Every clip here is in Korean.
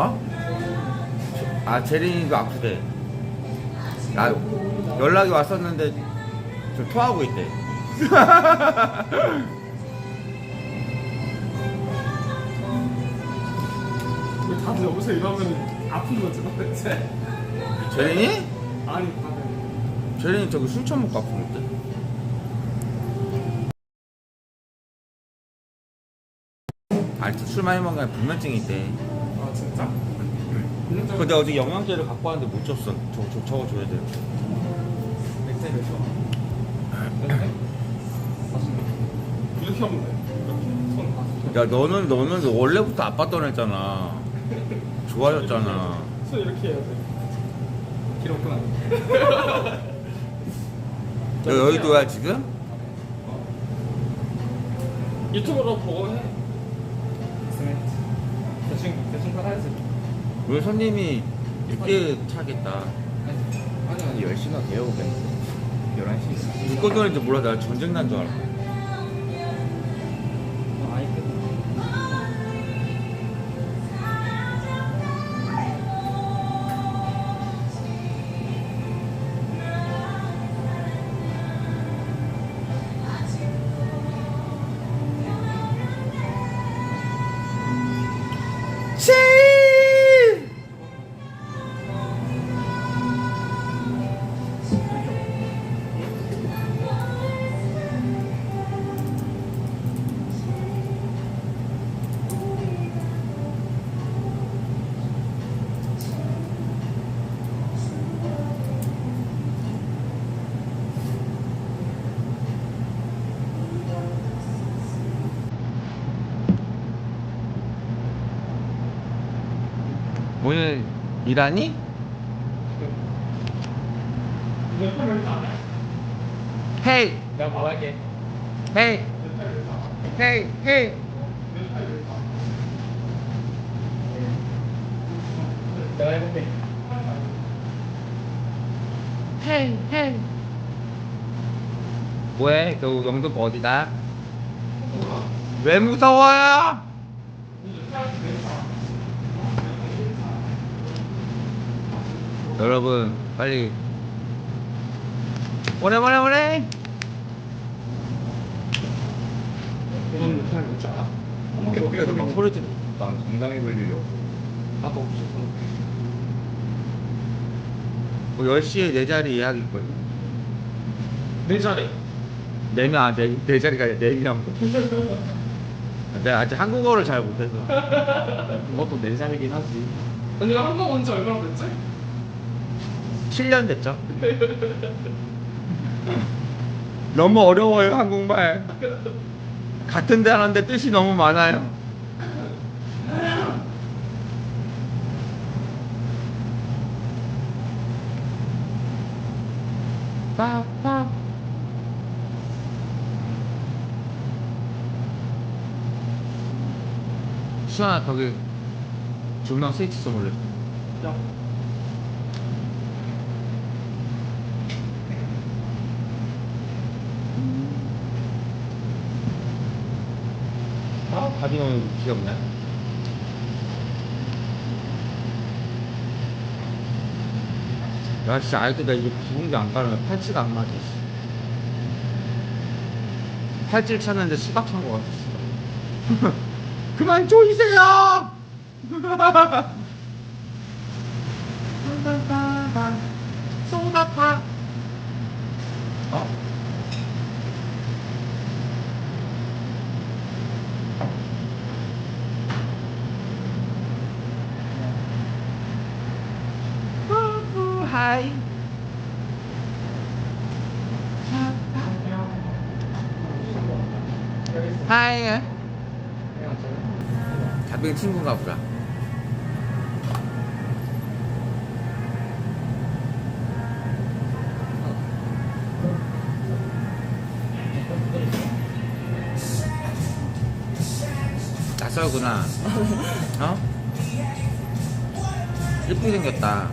어? 아 제린이도 아프대. 나 연락이 왔었는데 저 토하고 있대. 왜 다들 여기서 이러면 아픈 거지 도대체? 제린이? 아니 다들 제린이 저기 순천 먹고 아프겠대. 아니 술 많이 먹으면 불면증이 있대. 아 진짜? 근데 어제 영양제를 갖고 왔는데 못 줬어. 저, 저, 저거 줘야 돼. 맥주 몇? 이렇게 하면 돼 이렇게 손 다. 야 너는 너는 원래부터 아빠 떠냈잖아. 좋아졌잖아. 손 이렇게 해야 돼 기록구나 너 여의도야 지금? 유튜브로 보고 해 우리 손님이 늦게 차겠다. 아니 아니 10시나 돼요 오겠네 11시 누꺼 떠는지 몰라. 나 전쟁 난 줄. 아 오늘 일하니? 헤이 내가 뭐 할게 헤이 헤이 헤이 내가 해볼게 헤이 헤이 뭐해? 그 영도 어디다? 왜 무서워요? 여러분 빨리. 오래 오래 오래 이건 못할 못 알아? 어깨가 막 소리 지르 난 정당히 걸리려고. 나도 없었어 뭐 10시에 내 자리 예약 있거든 내 자리. 4명 아, 내, 내 자리가 아니라 4명 내가 아직 한국어를 잘 못해서. 그것도 내 자리긴 하지. 언니가 한국 온지 얼마나 됐지? 7년 됐죠? 너무 어려워요 한국말. 같은 데 하는데 뜻이 너무 많아요. 빠빠. 수아 거기 중랑 스위치 선물래 야 아 밥이 너무 귀엽네 야 진짜 아직도 나 이거 부은 게안 가면 팔찌가 안 씨. 팔찌를 찾는데 수박 같아 씨. 그만 조이세요! 소다파 후후, 하이 자빈 친구인가 보다. 낯설구나. 어? 예쁘게 생겼다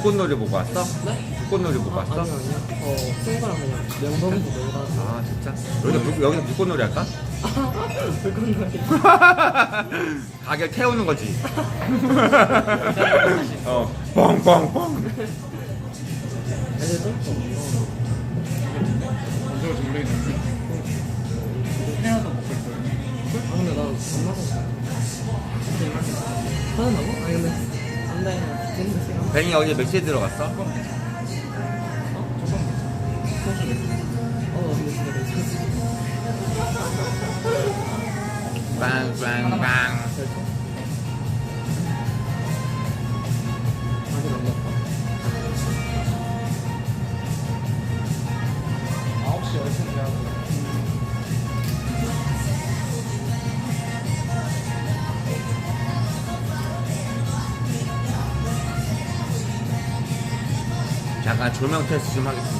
불꽃놀이 보고 왔어? 네? 불꽃놀이 보고 왔어? 아니요 아니요 어 친구랑 그냥 명동에서 놀다 왔어요 아 진짜? 여기 불, 여기 불꽃놀이 할까? 가게 태우는 거지. 어, 뻥뻥뻥. 언제가 모르겠는데 해야서 먹고 있어요 아 근데 먹었어. 화난다고? 아니 근데 안 돼. 뱅이 어제 몇 시에 들어갔어? 빵빵빵. 잠깐 조명 테스트 좀 하겠습니다.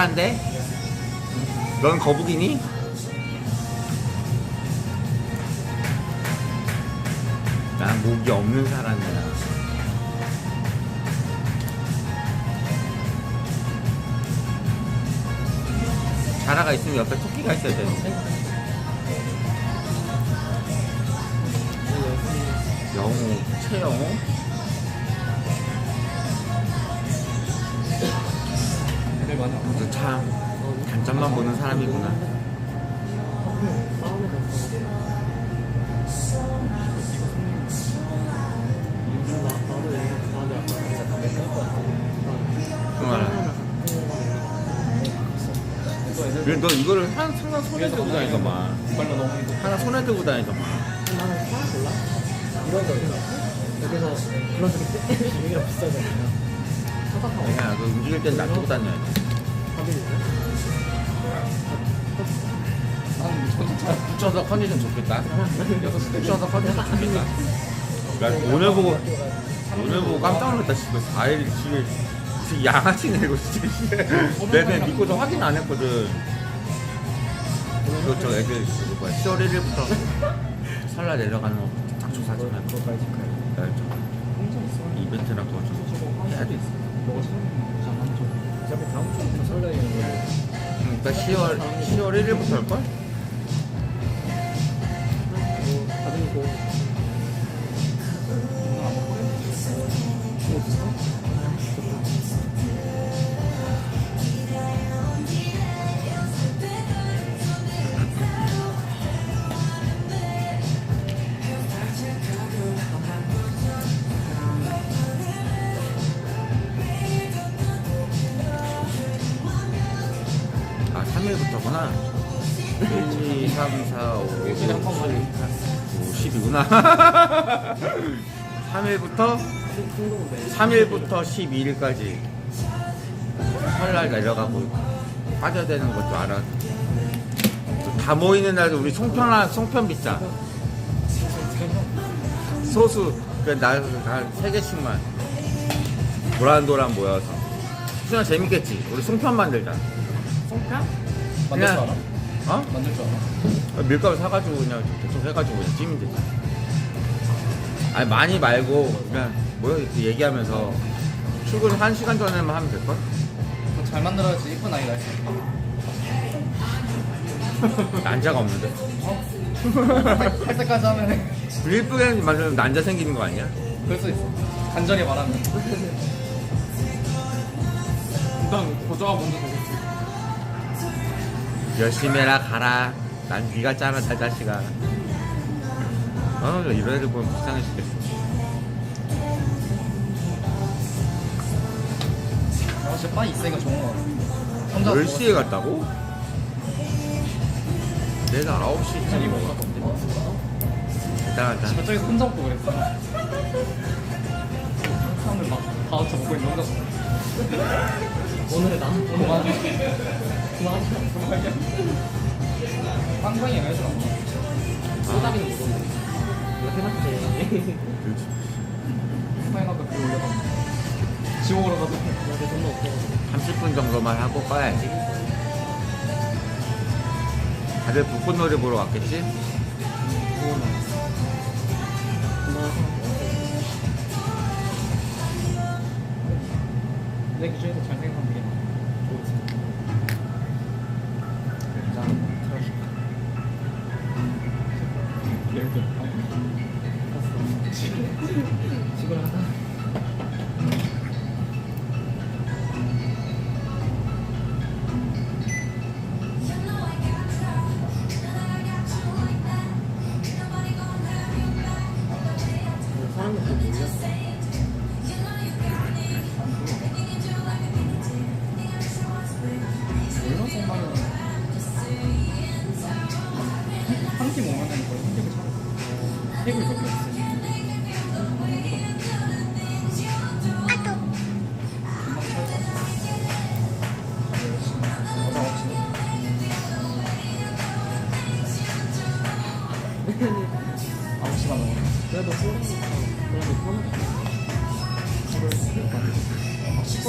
잘한데? 넌 거북이니? 난 목이 없는 사람이야. 자라가 있으면 옆에 토끼가 있어야 되는데. 영호, 최영호? 많이 안 너참 단점만 보는 사람이구나. 그래 너 이거를 한, 항상 손에 들고 다니더만. 너무 하나 손에 들고 다니더만. 나는 사람 몰라? 이런 거 있어. 여기서 불러주겠지? 여기가 비싸잖아. 사다가 내가 너 움직일 땐 놔두고 다녀야 돼. 붙여서 컨디션 좋겠다. 6시 붙여서 컨디션 좋겠다. 나 오늘 보고 오늘 보고 깜짝 놀랐다. 씨발 4일 집에 무슨 양아치 내고 진짜. 내내 믿고 좀 확인 안 했거든. 그저 애들 그 뭐야 10월 1일부터 설날 내려가는 거딱 조사 좀 해봐. 그거까지 가야 나좀 이벤트랑 그거 좀 해야 돼. 어 차피 다음 주부터 설레는 거고. 그러니까 10월 10월 1일부터 할 걸? 뭐 받으고. 아 1, 2, 3, 4, 5, 6, 7, 8, 9, 10이구나. 3일부터? 3일부터 12일까지. 설날 내려가고 빠져야 되는 것도 알아. 다 모이는 날도 우리 송편 송편 비싸 소수 그날세 개씩만. 도란도란 모여서. 수영 재밌겠지. 우리 송편 만들자. 송편? 만들 줄 그냥- 알아? 어? 만들 줄 알아? 밀가루 사가지고 그냥 대충 해가지고 그냥 찌면 되지. 아니 많이 말고 그냥 뭐 이렇게 얘기하면서 출근 한 시간 전에만 하면 될걸? 그거 잘 만들어야지 이쁜 아이가 있어 난자가 없는데. 할 때까지 하면 예쁘게 만들면 난자 생기는 거 아니야? 그럴 수 있어 간절히 말하면 일단 고조가 먼저 되겠지 열심히 해라 가라. 난 네가 짜라 잘 자식아. 아 이런 애들 보면 불쌍해 죽겠어. 역시 바 있으니까 좋은 거 같아 혼자 10시에 갔다고? 내가 9시쯤 이거 먹었는데. 대단하다. 저쪽에서 혼자 먹고 그랬어 다 얻쳐 먹고 있는 혼자 먹고 오늘의 나 오늘 그만하자. 상상이 해서 소다리는 무거운데 이거 해봤지 그렇지. 스파이너도 그 올려가 지옥으로 가서 나한테 돈도 없어. 30분 정도만 하고 꺼야지. 다들 불꽃놀이 보러 왔겠지? 내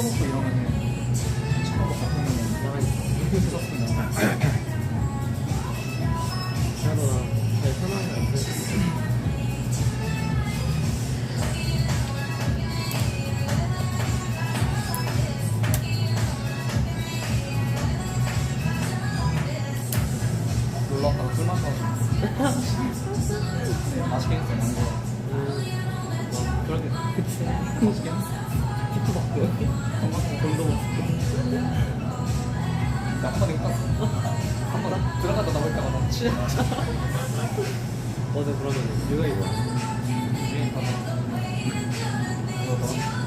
막 시끄럽고 이러면은 시끄럽고 바쁘면 나가니까 썼습니다. 못 갔어. 한번 들어가다 나올까봐 나 취해. 어제 그러면 유형이 뭐야? 유행 가서. 이거 너.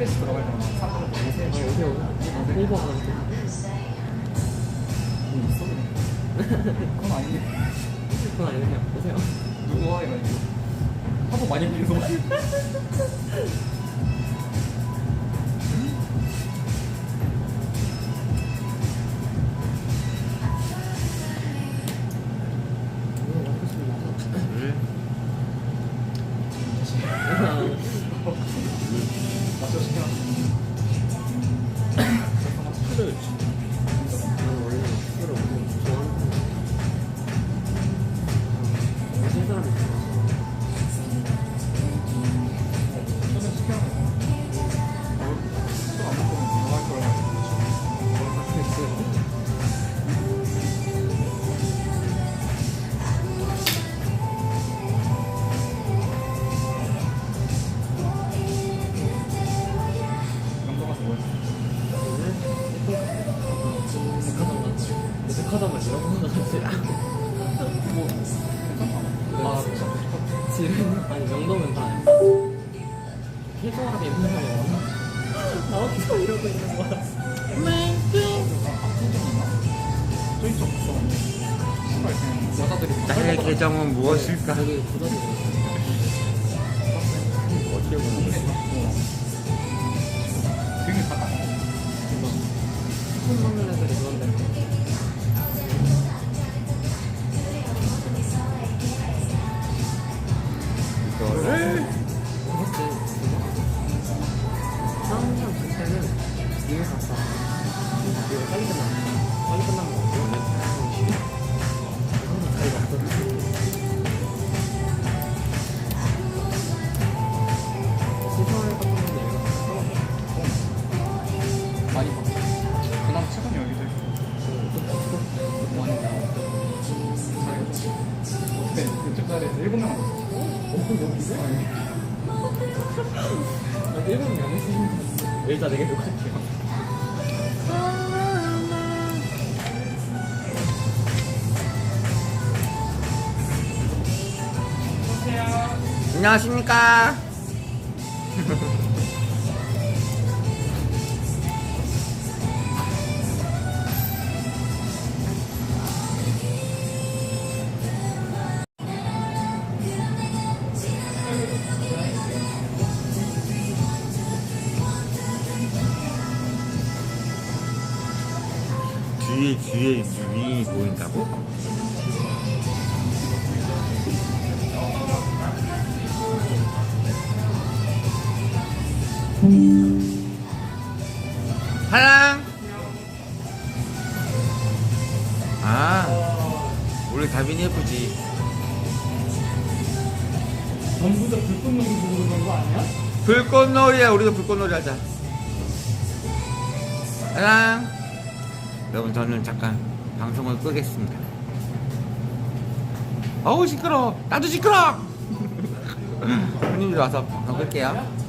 스페이스 들어갈 일본 가는데 뭐 있어? 그냥. 그건 아닌데. 그건 아니고 그냥 오세요. 누구 와 이거? 하도 많이 빌려서 오 늘먹 사람이 어디서 이러고 있는 그냥 여자들이 나의 계정은 무엇일까? 어떻게 보면 먹는 많이 봐. 그다음 최근 여기도 있고. 많이 나왔고. 어때? 그쪽 자리에서 일곱 명 왔어. 여기서? 나 일곱 명 있으신 일단 내게 녹할게요. 안녕하십니까. 뒤에 윙이 보인다고? 하랑 아 원래 다빈이 예쁘지. 전부 다 불꽃놀이 보고 그런 거 아니야? 불꽃놀이야. 우리도 불꽃놀이 하자. 하랑 여러분 저는 잠깐 방송을 끄겠습니다. 어우 시끄러 나도 시끄러 손님들 와서 방송 끌게요